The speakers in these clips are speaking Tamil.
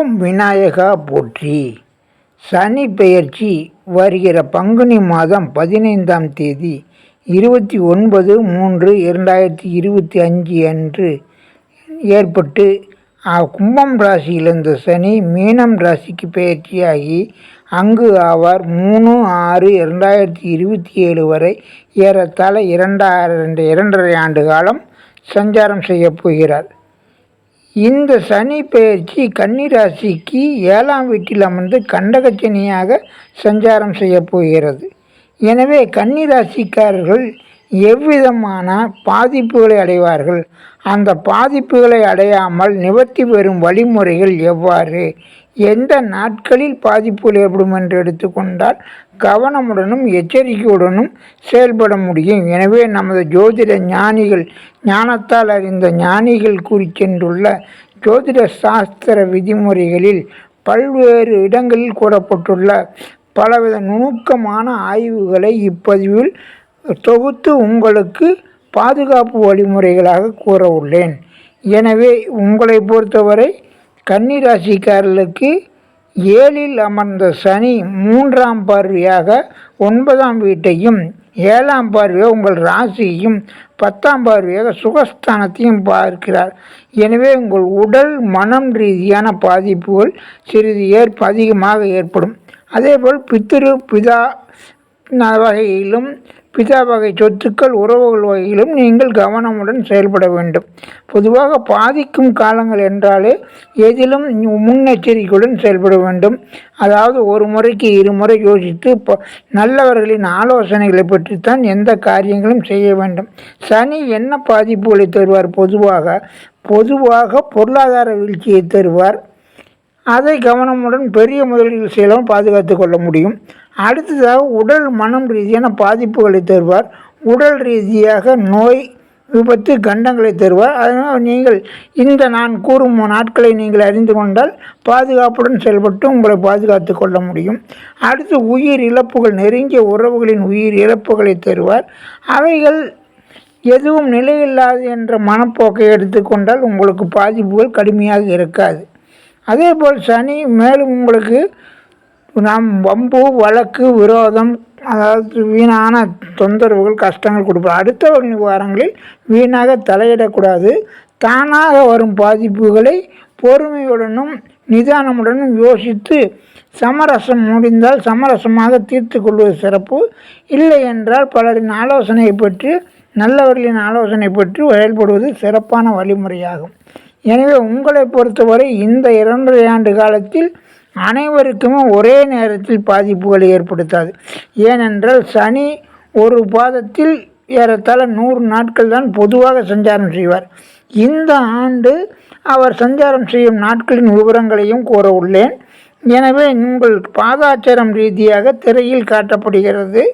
ஓம் விநாயகா போற்றி. சனி பெயர்ச்சி வருகிற பங்குனி மாதம் பதினைந்தாம் தேதி இருபத்தி ஒன்பது மூன்று இரண்டாயிரத்தி இருபத்தி அஞ்சு அன்று ஏற்பட்டு கும்பம் ராசியிலிருந்த சனி மீனம் ராசிக்கு பெயர்ச்சியாகி அங்கு அவர் மூணு ஆறு இரண்டாயிரத்தி இருபத்தி ஏழு வரை ஏறத்தாழ இரண்டாயிரம் இரண்டரை ஆண்டு காலம் சஞ்சாரம் செய்யப் போகிறார். இந்த சனி பெயர்ச்சி கன்னிராசிக்கு ஏழாம் வீட்டில் அமர்ந்து கண்டகச்சனியாக சஞ்சாரம் செய்யப்போகிறது எனவே கன்னிராசிக்காரர்கள் எவ்விதமான பாதிப்புகளை அடைவார்கள்? அந்த பாதிப்புகளை அடையாமல் நிவர்த்தி பெறும் வழிமுறைகள் எவ்வாறு? எந்த நாட்களில் பாதிப்புகள் ஏற்படும் என்று எடுத்துக்கொண்டால் கவனமுடனும் எச்சரிக்கையுடனும் செயல்பட முடியும். எனவே நமது ஜோதிட ஞானிகள் ஞானத்தால் அறிந்த ஞானிகள் குறிச்சென்றுள்ள ஜோதிட சாஸ்திர விதிமுறைகளில் பல்வேறு இடங்களில் கூறப்பட்டுள்ள பலவித நுணுக்கமான ஆய்வுகளை இப்பதிவில் தொகுத்து உங்களுக்கு பாதுகாப்பு வழிமுறைகளாக கூற உள்ளேன் எனவே உங்களை பொறுத்தவரை கன்னிராசிக்காரர்களுக்கு ஏழில் அமர்ந்த சனி மூன்றாம் பார்வையாக ஒன்பதாம் வீட்டையும் ஏழாம் பார்வையாக உங்கள் ராசியையும் பத்தாம் பார்வையாக சுகஸ்தானத்தையும் பார்க்கிறார். எனவே உங்கள் உடல் மனம் ரீதியான பாதிப்புகள் சிறிது ஏற்ப அதிகமாக ஏற்படும். அதேபோல் பித்திரு பிதா வகையிலும் பிதா வகை சொத்துக்கள் உறவுகள் வகையிலும் நீங்கள் கவனமுடன் செயல்பட வேண்டும். பொதுவாக பாதிக்கும் காலங்கள் என்றாலே எதிலும் முன்னெச்சரிக்கையுடன் செயல்பட வேண்டும். அதாவது ஒரு முறைக்கு இருமுறை யோசித்து ப- நல்லவர்களின் ஆலோசனைகளை பற்றித்தான் எந்த காரியங்களும் செய்ய வேண்டும். சனி என்ன பாதிப்புகளை தருவார்? பொதுவாக பொதுவாக பொருளாதார வீழ்ச்சியை தருவார். அதை கவனமுடன் பெரிய முதலீடு செய்யலாம் பாதுகாத்து கொள்ள முடியும். அடுத்ததாக உடல் மனம் ரீதியான பாதிப்புகளை தருவார். உடல் ரீதியாக நோய் விபத்து கண்டங்களை தருவார். அதனால் நீங்கள் இந்த நான் கூறும் நாட்களை நீங்கள் அறிந்து கொண்டால் பாதுகாப்புடன் செயல்பட்டு உங்களை பாதுகாத்து கொள்ள முடியும். அடுத்து உயிர் இழப்புகள் நெருங்கிய உறவுகளின் உயிர் இழப்புகளை தருவார். அவைகள் எதுவும் நிலையில்லாது என்ற மனப்போக்கை எடுத்துக்கொண்டால் உங்களுக்கு பாதிப்புகள் கடுமையாக இருக்காது. அதே போல் சனி மேலும் உங்களுக்கு நாம் வம்பு வழக்கு விரோதம் அதாவது வீணான தொந்தரவுகள் கஷ்டங்கள் கொடுப்பார் அடுத்த ஒரு வாரங்களில் வீணாக தலையிடக்கூடாது. தானாக வரும் பாதிப்புகளை பொறுமையுடனும் நிதானமுடனும் யோசித்து சமரசம் முடிந்தால் சமரசமாக தீர்த்து கொள்வது சிறப்பு. இல்லை என்றால் பலரின் ஆலோசனையை பெற்று நல்லவர்களின் ஆலோசனை பெற்று செயல்படுவது சிறப்பான வழிமுறையாகும். எனவே உங்களை பொறுத்தவரை இந்த இரண்டரை ஆண்டு காலத்தில் அனைவருக்குமே ஒரே நேரத்தில் பாதிப்புகளை ஏற்படுத்தாது. ஏனென்றால் சனி ஒரு பாதத்தில் ஏறத்தாழ நூறு நாட்கள் தான் பொதுவாக சஞ்சாரம் செய்வார். இந்த ஆண்டு அவர் சஞ்சாரம் செய்யும் நாட்களின் விவரங்களையும் கூற உள்ளேன். எனவே உங்கள் பாதாச்சாரம் ரீதியாக திரையில் காட்டப்படுகிறது.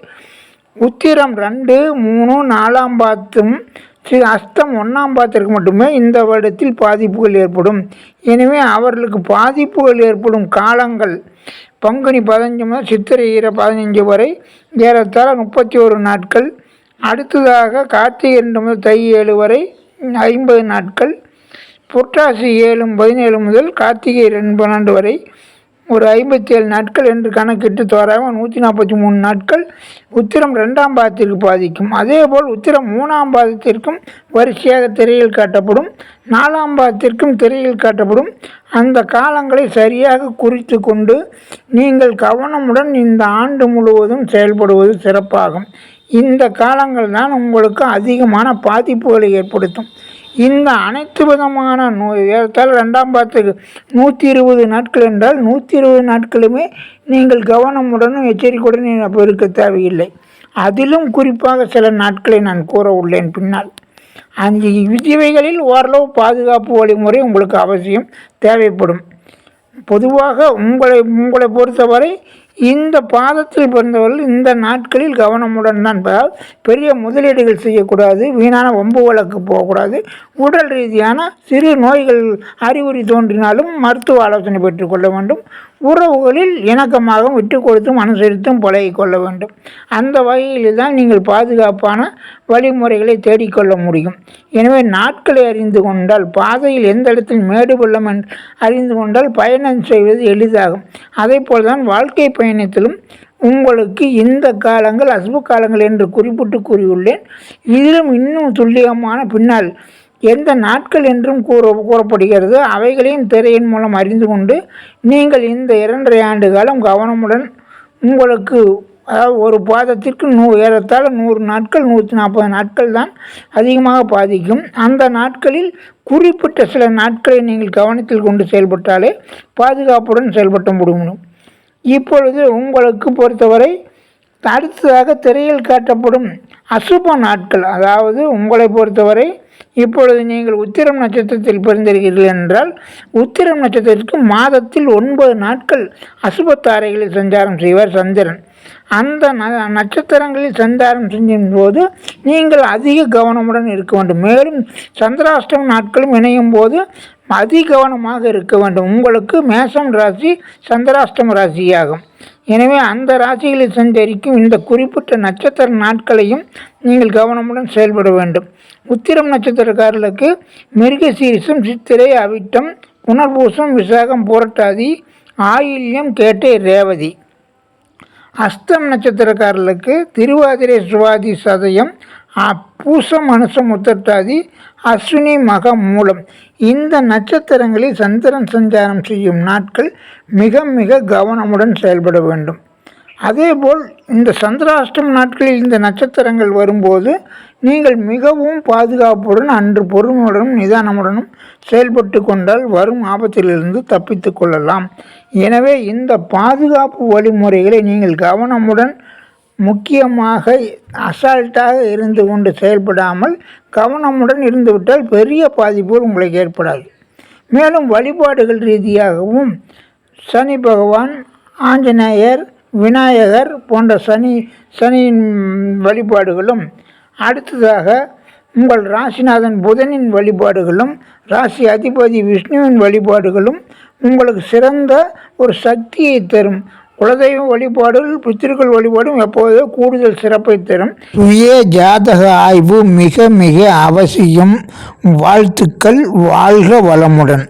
உத்திரம் ரெண்டு மூணு நாலாம் பாத்தும் ஸ்ரீ அஸ்தம் ஒன்றாம் பாத்திற்கு மட்டுமே இந்த வருடத்தில் பாதிப்புகள் ஏற்படும். எனவே அவர்களுக்கு பாதிப்புகள் ஏற்படும் காலங்கள் பங்குனி பதினஞ்சு முதல் சித்திரை ஈர பதினஞ்சு வரை ஏறத்தாழ முப்பத்தி ஒரு நாட்கள் அடுத்ததாக கார்த்திகை ரெண்டு முதல் தை ஏழு வரை ஐம்பது நாட்கள் புரட்டாசி ஏழு பதினேழு முதல் கார்த்திகை ரெண்டு பன்னெண்டு வரை ஒரு ஐம்பத்தி ஏழு நாட்கள் என்று கணக்கிட்டு தோராக நூற்றி நாற்பத்தி மூணு நாட்கள் உத்திரம் ரெண்டாம் பாதத்திற்கு பாதிக்கும். அதேபோல் உத்திரம் மூணாம் பாதத்திற்கும் வரிசையாக திரையில் காட்டப்படும். நாலாம் பாதத்திற்கும் திரையில் காட்டப்படும். அந்த காலங்களை சரியாக குறித்து கொண்டு நீங்கள் கவனமுடன் இந்த ஆண்டு முழுவதும் செயல்படுவது சிறப்பாகும். இந்த காலங்கள் தான் உங்களுக்கு அதிகமான பாதிப்புகளை ஏற்படுத்தும். இந்த அனைத்து விதமான நோய் ஏற்றால் ரெண்டாம் பாத்துக்கு நூற்றி இருபது நாட்கள் என்றால் நூற்றி இருபது நாட்களுமே நீங்கள் கவனமுடனும் எச்சரிக்கையுடன் இருக்க தேவையில்லை. அதிலும் குறிப்பாக சில நாட்களை நான் கூற உள்ளேன் பின்னால். அந்த விதிவைகளில் ஓரளவு பாதுகாப்பு வழிமுறை உங்களுக்கு அவசியம் தேவைப்படும். பொதுவாக உங்களை உங்களை பொறுத்தவரை இந்த பாதத்தில் பிறந்தவர்கள் இந்த நாட்களில் கவனமுடன் தான். பெரிய முதலீடுகள் செய்யக்கூடாது வீணான வம்பு வழக்கு போகக்கூடாது. உடல் ரீதியான சிறு நோய்கள் அறிகுறி தோன்றினாலும் மருத்துவ ஆலோசனை பெற்றுக்கொள்ள வேண்டும். உறவுகளில் இணக்கமாகவும் விட்டு கொடுத்தும் அனுசரித்தும் பழகி கொள்ள வேண்டும். அந்த வகையில் தான் நீங்கள் பாதுகாப்பான வழிமுறைகளை தேடிக்கொள்ள முடியும். எனவே நாட்களை அறிந்து கொண்டால் பாதையில் எந்த இடத்தில் மேடு பள்ளம் அறிந்து கொண்டால் பயணம் செய்வது எளிதாகும். அதே போல்தான் வாழ்க்கை பயணத்திலும் உங்களுக்கு இந்த காலங்கள் அசுப காலங்கள் என்று குறிப்பிட்டு கூறியுள்ளேன். இதிலும் இன்னும் துல்லியமான பின்னால் எந்த நாட்கள் என்றும் கூற கூறப்படுகிறது அவைகளையும் திரையின் மூலம் அறிந்து கொண்டு நீங்கள் இந்த இரண்டரை ஆண்டு காலம் கவனமுடன் உங்களுக்கு அதாவது ஒரு பாதத்திற்கு நூ ஏறத்தாழ நூறு நாட்கள் நூற்றி நாற்பது நாட்கள் தான் அதிகமாக பாதிக்கும். அந்த நாட்களில் குறிப்பிட்ட சில நாட்களை நீங்கள் கவனத்தில் கொண்டு செயல்பட்டாலே பாதுகாப்புடன் செயல்பட முடியும். இப்பொழுது உங்களுக்கு பொறுத்தவரை அடுத்ததாக திரையில் காட்டப்படும் அசுப நாட்கள் அதாவது உங்களை பொறுத்தவரை இப்பொழுது நீங்கள் உத்திரம் நட்சத்திரத்தில் பிறந்திருக்கிறீர்கள் என்றால் உத்திரம் நட்சத்திரத்திற்கு மாதத்தில் ஒன்பது நாட்கள் அசுபத்தாரைகளில் சஞ்சாரம் செய்வார் சந்திரன். அந்த ந நட்சத்திரங்களில் சஞ்சாரம் செய்யும் போது நீங்கள் அதிக கவனமுடன் இருக்க வேண்டும். மேலும் சந்திராஷ்டம நாட்களும் இணையும் போது அதி கவனமாக இருக்க வேண்டும். உங்களுக்கு மேசம் ராசி சந்திராஷ்டம ராசியாகும். எனவே அந்த ராசிகளில் சஞ்சரிக்கும் இந்த குறிப்பிட்ட நட்சத்திர நாட்களையும் நீங்கள் கவனமுடன் செயல்பட வேண்டும். உத்திரம் நட்சத்திரக்காரர்களுக்கு மிருகசீரிசம் சித்திரை அவிட்டம் புனர்பூசம் விசாகம் புரட்டாதி ஆயில்யம் கேட்டை ரேவதி. அஸ்தம் நட்சத்திரக்காரர்களுக்கு திருவாதிரை சுவாதி சதயம் பூசம் அனுசம் உத்தட்டாதி அஸ்வினி மக மூலம். இந்த நட்சத்திரங்களில் சந்திரன் சஞ்சாரம் செய்யும் நாட்கள் மிக மிக கவனமுடன் செயல்பட வேண்டும். அதேபோல் இந்த சந்திராஷ்டம் நாட்களில் இந்த நட்சத்திரங்கள் வரும்போது நீங்கள் மிகவும் பாதுகாப்புடன் அன்று பொறுமையுடனும் நிதானமுடனும் செயல்பட்டு கொண்டால் வரும் ஆபத்திலிருந்து தப்பித்து கொள்ளலாம். எனவே இந்த பாதுகாப்பு வழிமுறைகளை நீங்கள் கவனமுடன் முக்கியமாக அசால்ட்டாக இருந்து கொண்டு செயல்படாமல் கவனமுடன் இருந்துவிட்டால் பெரிய பாதிப்புகள் உங்களுக்கு ஏற்படாது. மேலும் வழிபாடுகள் ரீதியாகவும் சனி பகவான் ஆஞ்சநேயர் விநாயகர் போன்ற சனி சனியின் வழிபாடுகளும் அடுத்ததாக உங்கள் ராசிநாதன் புதனின் வழிபாடுகளும் ராசி அதிபதி விஷ்ணுவின் வழிபாடுகளும் உங்களுக்கு சிறந்த ஒரு சக்தியை தரும். குலதெய்வ வழிபாடுகள் பித்திருக்கள் வழிபாடும் எப்போதோ கூடுதல் சிறப்பை தரும். சுய ஜாதக ஆய்வு மிக மிக அவசியம். வாழ்த்துக்கள் வாழ்க வளமுடன்.